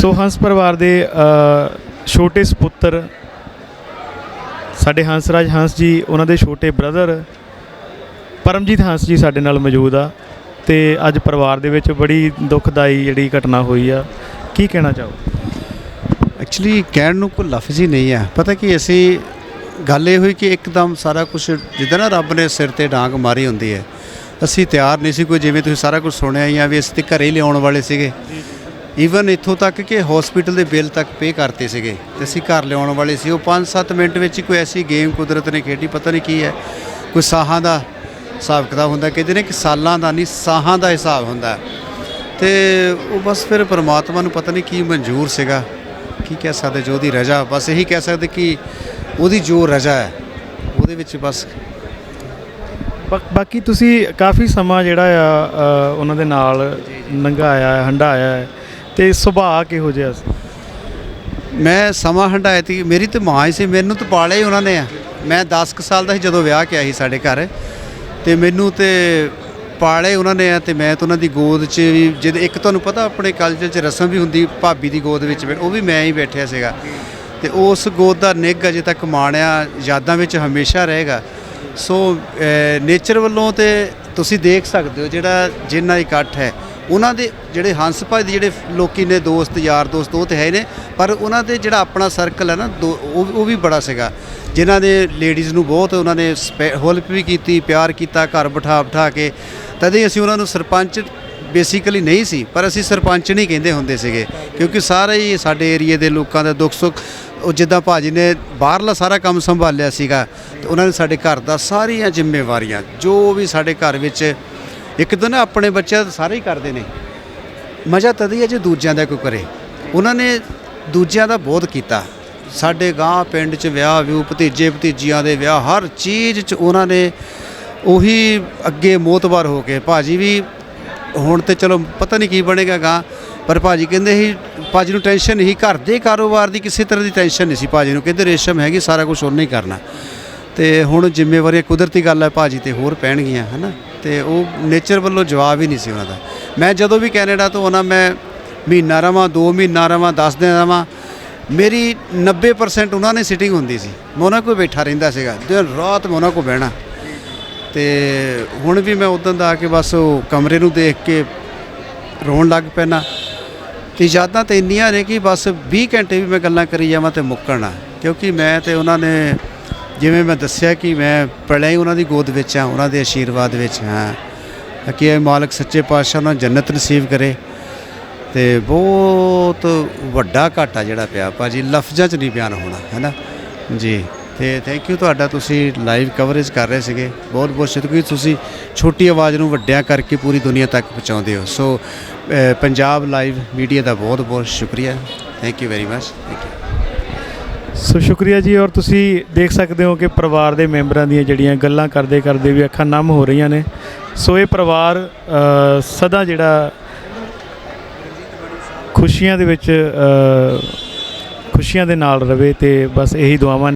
ਸੋ ਹੰਸ ਪਰਿਵਾਰ ਦੇ ਛੋਟੇ ਸੁਪੁੱਤਰ ਸਾਡੇ ਹੰਸਰਾਜ ਹੰਸ ਜੀ, ਉਹਨਾਂ ਦੇ ਛੋਟੇ ਬ੍ਰਦਰ ਪਰਮਜੀਤ ਹੰਸ ਜੀ ਸਾਡੇ ਨਾਲ ਮੌਜੂਦ ਆ ਤੇ ਅੱਜ ਪਰਿਵਾਰ ਦੇ ਵਿੱਚ ਬੜੀ ਦੁਖਦਾਈ ਜਿਹੜੀ ਘਟਨਾ ਹੋਈ ਆ। ਕੀ ਕਹਿਣਾ ਚਾਹੋ? ਐਕਚੁਅਲੀ ਕਹਿਣ ਨੂੰ ਕੋਈ ਲਫ਼ਜ਼ ਹੀ ਨਹੀਂ ਹੈ ਪਤਾ ਕਿ ਅਸੀਂ ਗੱਲ ਇਹ ਹੋਈ ਕਿ ਇੱਕਦਮ ਸਾਰਾ ਕੁਝ ਜਿੱਦਾਂ ਨਾ ਰੱਬ ਨੇ ਸਿਰ ਤੇ ਡਾਂਗ ਮਾਰੀ ਹੁੰਦੀ ਹੈ। ਅਸੀਂ ਤਿਆਰ ਨਹੀਂ ਸੀ ਕੋਈ, ਜਿਵੇਂ ਤੁਸੀਂ ਸਾਰਾ ਕੁਝ ਸੁਣਿਆ ਹੀ ਆ ਵੀ ਅਸੀਂ ਤੇ ਘਰੇ ਹੀ ਲਿਆਉਣ ਵਾਲੇ ਸੀਗੇ। ਈਵਨ ਇੱਥੋਂ ਤੱਕ ਕਿ ਹਸਪੀਟਲ ਦੇ ਬਿੱਲ ਤੱਕ ਪੇ ਕਰਤੇ ਸੀਗੇ। ਤੇ ਅਸੀਂ ਘਰ ਲਿਆਉਣ ਵਾਲੇ ਸੀ। ਉਹ 5-7 ਮਿੰਟ ਵਿੱਚ ਹੀ ਕੋਈ ਐਸੀ ਗੇਮ ਕੁਦਰਤ ਨੇ ਖੇਡੀ ਪਤਾ ਨਹੀਂ ਕੀ ਹੈ। ਕੋਈ ਸਾਹਾਂ ਦਾ ਹਿਸਾਬ ਕਿਤਾਬ ਹੁੰਦਾ ਕਹਿੰਦੇ ਨੇ ਕਿ ਸਾਲਾਂ ਦਾ ਨਹੀਂ ਸਾਹਾਂ ਦਾ ਹਿਸਾਬ ਹੁੰਦਾ। ਤੇ ਉਹ ਬਸ ਫਿਰ ਪ੍ਰਮਾਤਮਾ ਨੂੰ ਪਤਾ ਨਹੀਂ ਕੀ ਮਨਜ਼ੂਰ ਸੀਗਾ। ਕੀ ਕਹਿ ਸਕਦੇ ਜੋ ਉਹਦੀ ਰਜ਼ਾ ਬਸ ਇਹੀ ਕਹਿ ਸਕਦੇ ਕਿ ਉਹਦੀ ਜੋ ਰਜ਼ਾ ਹੈ ਉਹਦੇ ਵਿੱਚ ਬਸ ਬਾਕੀ ਤੁਸੀਂ ਕਾਫੀ ਸਮਾਂ ਜਿਹੜਾ ਆ ਉਹਨਾਂ ਦੇ ਨਾਲ ਲੰਘਾਇਆ ਹੰਡਾਇਆ ਹੈ। ਤੇ ਸੁਭਾਅ ਕਿਹੋ ਜਿਹਾ ਸੀ? ਮੈਂ ਸਮਾਂ ਹੰਡਾਇਆ ਤੀ ਮੇਰੀ ਤੇ ਮਾਂ ਹੀ ਸੀ। ਮੈਨੂੰ ਤਾਂ ਪਾਲਿਆ ਹੀ ਉਹਨਾਂ ਨੇ ਆ। ਮੈਂ 10 ਕੁ ਸਾਲ ਦਾ ਸੀ ਜਦੋਂ ਵਿਆਹ ਕੇ ਆਈ ਸਾਡੇ ਘਰ। ਤੇ ਮੈਨੂੰ ਤੇ ਪਾਲੇ ਉਹਨਾਂ ਨੇ ਆ ਤੇ ਮੈਂ ਤਾਂ ਉਹਨਾਂ ਦੀ ਗੋਦ 'ਚ ਵੀ ਜਦ ਇੱਕ ਤੁਹਾਨੂੰ ਪਤਾ ਆਪਣੇ ਕਲਚਰ 'ਚ ਰਸਮ ਵੀ ਹੁੰਦੀ ਭਾਬੀ ਦੀ ਗੋਦ ਵਿੱਚ ਉਹ ਵੀ ਮੈਂ ਹੀ ਬੈਠਿਆ ਸੀਗਾ। ਤੇ ਉਸ ਗੋਦ ਦਾ ਨਿੱਘ ਅਜੇ ਤੱਕ ਮਾਣਿਆ, ਯਾਦਾਂ ਵਿੱਚ ਹਮੇਸ਼ਾ ਰਹੇਗਾ। ਸੋ ਨੇਚਰ ਵੱਲੋਂ ਤੇ ਤੁਸੀਂ ਦੇਖ ਸਕਦੇ ਹੋ ਜਿਹੜਾ ਜਿੰਨਾ ਇਕੱਠ ਹੈ। ਉਹਨਾਂ ਦੇ ਜਿਹੜੇ ਹੰਸ ਭਾਈ ਦੇ ਜਿਹੜੇ ਲੋਕੀ ਨੇ ਦੋਸਤ, ਯਾਰ ਦੋਸਤ, ਉਹ ਤੇ ਹੈ ਨੇ, ਪਰ ਉਹਨਾਂ ਦੇ ਜਿਹੜਾ ਆਪਣਾ ਸਰਕਲ ਹੈ ਨਾ, ਦੋ- ਉਹ ਉਹ ਵੀ ਬੜਾ ਸੀਗਾ। ਜਿਨ੍ਹਾਂ ਨੇ ਲੇਡੀਜ਼ ਨੂੰ ਬਹੁਤ ਉਹਨਾਂ ਨੇ ਹੈਲਪ ਵੀ ਕੀਤੀ, ਪਿਆਰ ਕੀਤਾ, ਘਰ ਬਿਠਾ ਬਿਠਾ ਕੇ। ਤਦੇ ਅਸੀਂ ਉਹਨਾਂ ਨੂੰ ਸਰਪੰਚ ਬੇਸਿਕਲੀ ਨਹੀਂ ਸੀ, ਪਰ ਅਸੀਂ ਸਰਪੰਚ ਨਹੀਂ ਕਹਿੰਦੇ ਹੁੰਦੇ ਸੀਗੇ, ਕਿਉਂਕਿ ਸਾਰੇ ਹੀ ਸਾਡੇ ਏਰੀਏ ਦੇ ਲੋਕਾਂ ਦਾ ਦੁੱਖ ਸੁੱਖ, ਉਹ ਜਿੱਦਾਂ ਭਾਜੀ ਨੇ ਬਾਹਰਲਾ ਸਾਰਾ ਕੰਮ ਸੰਭਾਲਿਆ ਸੀਗਾ, ਤੇ ਉਹਨਾਂ ਨੇ ਸਾਡੇ ਘਰ ਦਾ ਸਾਰੀਆਂ ਜ਼ਿੰਮੇਵਾਰੀਆਂ, ਜੋ ਵੀ ਸਾਡੇ ਘਰ ਵਿੱਚ ਇੱਕ ਤਾਂ ਨਾ ਆਪਣੇ ਬੱਚੇ ਸਾਰੇ ਹੀ ਕਰਦੇ ਨੇ। ਮਜ਼ਾ ਤਦ ਹੀ ਹੈ ਜੇ ਦੂਜਿਆਂ ਦਾ ਕੋਈ ਕਰੇ। ਉਹਨਾਂ ਨੇ ਦੂਜਿਆਂ ਦਾ ਬਹੁਤ ਕੀਤਾ। ਸਾਡੇ ਗਾਂ ਪਿੰਡ 'ਚ ਵਿਆਹ ਵਿਊ ਭਤੀਜੇ, ਭਤੀਜੀਆਂ ਦੇ ਵਿਆਹ, ਹਰ ਚੀਜ਼ 'ਚ ਉਹਨਾਂ ਨੇ ਉਹੀ ਅੱਗੇ ਮੋਤਬਾਰ ਹੋ ਕੇ। ਭਾਜੀ ਵੀ ਹੁਣ ਤੇ ਚਲੋ ਪਤਾ ਨਹੀਂ ਕੀ ਬਣੇਗਾ ਗਾਂ ਪਰ ਭਾਜੀ ਕਹਿੰਦੇ ਸੀ, ਭਾਜੀ ਨੂੰ ਟੈਨਸ਼ਨ ਨਹੀਂ, ਘਰ ਦੇ ਕਾਰੋਬਾਰ ਦੀ ਕਿਸੇ ਤਰ੍ਹਾਂ ਦੀ ਟੈਨਸ਼ਨ ਨਹੀਂ ਸੀ ਭਾਜੀ ਨੂੰ। ਕਹਿੰਦੇ ਰੇਸ਼ਮ ਹੈਗੀ, ਸਾਰਾ ਕੁਝ ਉਹਨੇ ਹੀ ਕਰਨਾ। ਤੇ ਹੁਣ ਜ਼ਿੰਮੇਵਾਰੀ ਕੁਦਰਤੀ ਗੱਲ ਹੈ, ਭਾਜੀ ਤੇ ਹੋਰ ਪੈਣਗੀਆਂ, ਹਨਾ? ਤੇ ਉਹ ਨੇਚਰ ਵੱਲੋਂ ਜਵਾਬ ਹੀ ਨਹੀਂ ਸੀ ਉਹਨਾਂ ਦਾ। ਮੈਂ ਜਦੋਂ ਵੀ ਕੈਨੇਡਾ ਤੋਂ ਆਉਣਾ, ਮੈਂ ਮਹੀਨਾ ਰਵਾਂ 2 ਮਹੀਨਾ ਰਵਾਂ 10 ਦਿਨ ਰਵਾਂ, ਮੇਰੀ 90% ਉਹਨਾਂ ਨੇ ਸਿਟਿੰਗ ਹੁੰਦੀ ਸੀ। ਮੈਂ ਉਹਨਾਂ ਕੋਲ ਬੈਠਾ ਰਹਿੰਦਾ ਸੀਗਾ। ਦਿਨ ਰਾਤ ਮੈਂ ਉਹਨਾਂ ਕੋਲ ਬਹਿਣਾ। ਤੇ ਹੁਣ ਵੀ ਮੈਂ ਉਦੋਂ ਦਾ ਆ ਕੇ ਬਸ ਉਹ ਕਮਰੇ ਨੂੰ ਦੇਖ ਕੇ ਰੋਣ ਲੱਗ ਪੈਣਾ ਤੇ ਯਾਦਾਂ ਤੇ ਇੰਨੀਆਂ ਨੇ ਕਿ ਬਸ 20 ਘੰਟੇ ਵੀ ਮੈਂ ਗੱਲਾਂ ਕਰੀ ਜਾਵਾਂ ਤੇ ਮੁੱਕਣਾ ਕਿਉਂਕਿ ਮੈਂ ਤੇ ਉਹਨਾਂ ਨੇ ਜਿਵੇਂ ਮੈਂ ਦੱਸਿਆ ਕਿ ਮੈਂ ਪੜਿਆ ਹੀ ਉਹਨਾਂ ਦੀ ਗੋਦ ਵਿੱਚ ਹਾਂ, ਉਹਨਾਂ ਦੇ ਆਸ਼ੀਰਵਾਦ ਵਿੱਚ ਹਾਂ। ਕਿ ਇਹ ਮਾਲਕ ਸੱਚੇ ਪਾਤਸ਼ਾਹ ਉਹਨਾਂ ਨੂੰ ਜੰਨਤ ਨਸੀਬ ਕਰੇ ਤੇ ਬਹੁਤ ਵੱਡਾ ਘਾਟਾ ਜਿਹੜਾ ਪਿਆ ਭਾਜੀ, ਲਫ਼ਜ਼ਾਂ 'ਚ ਨਹੀਂ ਬਿਆਨ ਹੋਣਾ, ਹੈ ਨਾ? ਜੀ, ਤੇ ਥੈਂਕ ਯੂ ਤੁਹਾਡਾ, ਤੁਸੀਂ ਲਾਈਵ ਕਵਰੇਜ ਕਰ ਰਹੇ ਸੀਗੇ। ਬਹੁਤ ਬਹੁਤ ਸ਼ੁਕਰੀਆ ਤੁਸੀਂ ਛੋਟੀ ਆਵਾਜ਼ ਨੂੰ ਵੱਡਿਆਂ ਕਰਕੇ ਪੂਰੀ ਦੁਨੀਆ ਤੱਕ ਪਹੁੰਚਾਉਂਦੇ ਹੋ। ਸੋ ਪੰਜਾਬ ਲਾਈਵ ਮੀਡੀਆ ਦਾ ਬਹੁਤ ਬਹੁਤ ਸ਼ੁਕਰੀਆ। Thank you very much thank you so ਸ਼ੁਕਰੀਆ ਜੀ, ਔਰ ਤੁਸੀਂ ਦੇਖ ਸਕਦੇ ਹੋ ਕਿ ਪਰਿਵਾਰ ਦੇ ਮੈਂਬਰਾਂ ਦੀਆਂ ਜਿਹੜੀਆਂ ਗੱਲਾਂ ਕਰਦੇ ਕਰਦੇ ਵੀ ਅੱਖਾਂ ਨਮ ਹੋ ਰਹੀਆਂ ਨੇ। ਸੋ ਇਹ ਪਰਿਵਾਰ ਸਦਾ ਜਿਹੜਾ ਖੁਸ਼ੀਆਂ ਦੇ ਵਿੱਚ ਖੁਸ਼ੀਆਂ ਦੇ ਨਾਲ ਰਵੇ ਤੇ ਬਸ ਇਹੀ ਦੁਆਵਾਂ